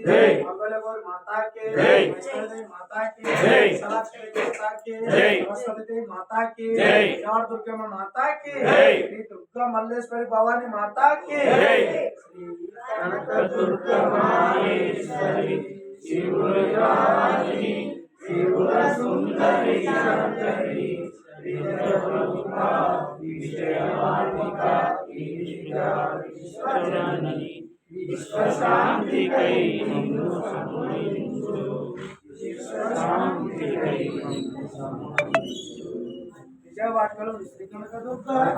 जय। मंगलगौर माता के जय। माता के जय। माता के जय। सरस्वती माता के जय। चार दुर्गा माँ माता के जय। श्री दुर्गा मल्लेश्वरी भवानी माता के जय। श्री दुर्गा माँ शिवरानी విశ్వశాంతికై నిన్ను విశ్వశాంతికై శ్రీ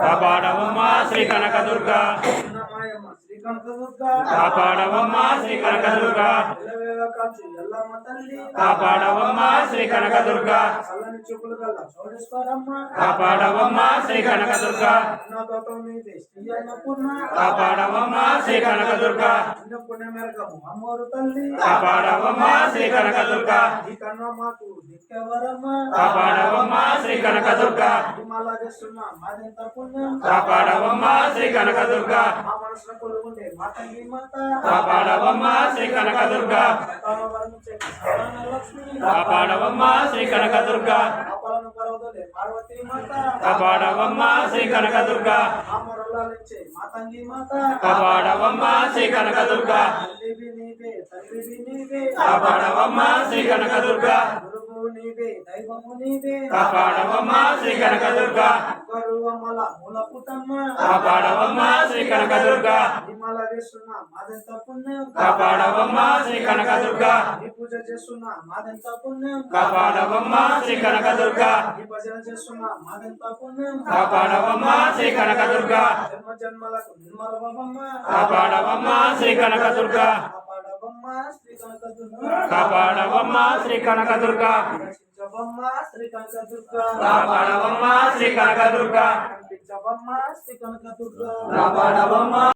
కాపాడవమ్మా శ్రీ కనకదుర్గ శ్రీ కనకదుర్గ కాపాడవమ్మా శ్రీ కనకదుర్గ కాపాడవమ్మా శ్రీ కనకదుర్గ కాపాడవమ్మా శ్రీ కనకదుర్గ కాపాడవమ్మా శ్రీ కనకదుర్గ కాపాడవమ్మా శ్రీ కనకదుర్గ కన్నా మాకు కాపాడవమ్మా శ్రీ కనకదుర్గ. కాపాడవమ్మా శ్రీ కనకదుర్గ. కాపాడవమ్మా శ్రీ కనకదుర్గ. కాపాడవమ్మా శ్రీ కనకదుర్గ. కాపాడవమ్మా శ్రీ కనకదుర్గ. కాపాడవమ్మా శ్రీ కనకదుర్గ. కాపాడవమ్మా శ్రీ కనకదుర్గ. గురువు నీవే దైవము నీవే. కాపాడవమ్మా శ్రీ కనకదుర్గ. గరువమ్మల మూల పుటమ్మ కాపాడవమ్మా శ్రీ కనకదుర్గ. హిమాల వేస్తున్న మాదెంత పుణ్యం. కాపాడవమ్మా శ్రీ కనకదుర్గ. ఈ పూజ చేస్తున్న మాదెంత పుణ్యం. కాపాడవమ్మా శ్రీ కనకదుర్గ. ఈ భజన చేస్తున్న మాదెంత పుణ్యం. కాపాడవమ్మా శ్రీ కనకదుర్గ. జన్మ జన్మలకు నిర్మలవమ్మ కాపాడవమ్మా శ్రీ కనకదుర్గ. కాపాడవమ్మ శ్రీ కనకదుర్గ. శ్రీ కనకదుర్గ. రక్షించవమ్మ శ్రీ కనకదుర్గ. కాపాడవమ్మా శ్రీ కనకదుర్గ. శ్రీ కనకదుర్గ. కాపాడవమ్మా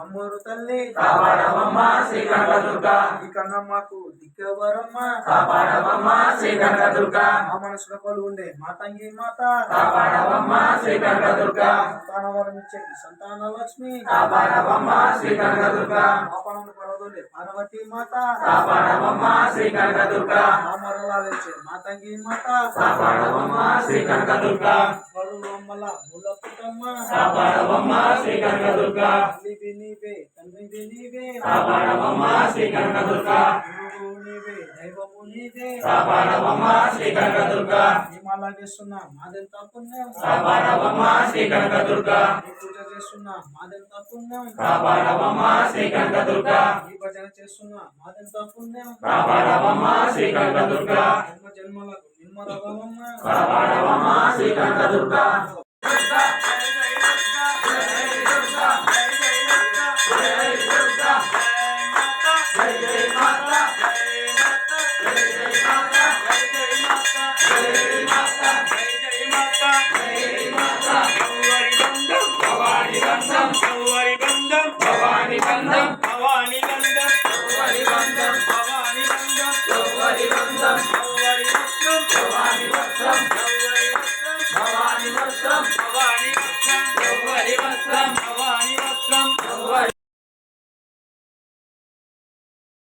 అమ్మోరు తల్లి. కాపాడవమ్మా శ్రీ కనకదుర్గ ఈ కన్నా మాకు దిక్కెవరమ్మ కాపాడవమ్మా శ్రీ కనకదుర్గ మా మనసులో కొలుగుండే మాతంగి మాత కాపాడవమ్మా శ్రీ కనకదుర్గ సంతాన లక్ష్మి. కాపాడవమ్మా శ్రీ కనకదుర్గ పార్వతీ మాత. కాపాడవమ్మా శ్రీ కనకదుర్గ. మా మరలాలించే మాతంగి మాత. కాపాడవమ్మా శ్రీ కనకదుర్గ. బరువమ్మల ముల పుట్టమ్మ కాపాడవమ్మా శ్రీ కనకదుర్గ. తల్లివి నీవే తండ్రివి నీవే. కాపాడవమ్మా శ్రీ కనకదుర్గ. గురువు నీవే దైవము నీవే కాపాడవమ్మా శ్రీ కనకదుర్గ హిమాల చేస్తున్న మాదెంత పుణ్యం కాపాడవమ్మా శ్రీ కనకదుర్గ ఈ పూజ చేస్తున్న మాదెంత పుణ్యం కాపాడవమ్మా శ్రీ కనకదుర్గ ఈ భజన చేస్తున్న మాదెంత పుణ్యం కాపాడవమ్మా శ్రీ కనకదుర్గ జన్మ జన్మలకు నిర్మలవమ్మ కాపాడవమ్మా శ్రీ కనకదుర్గ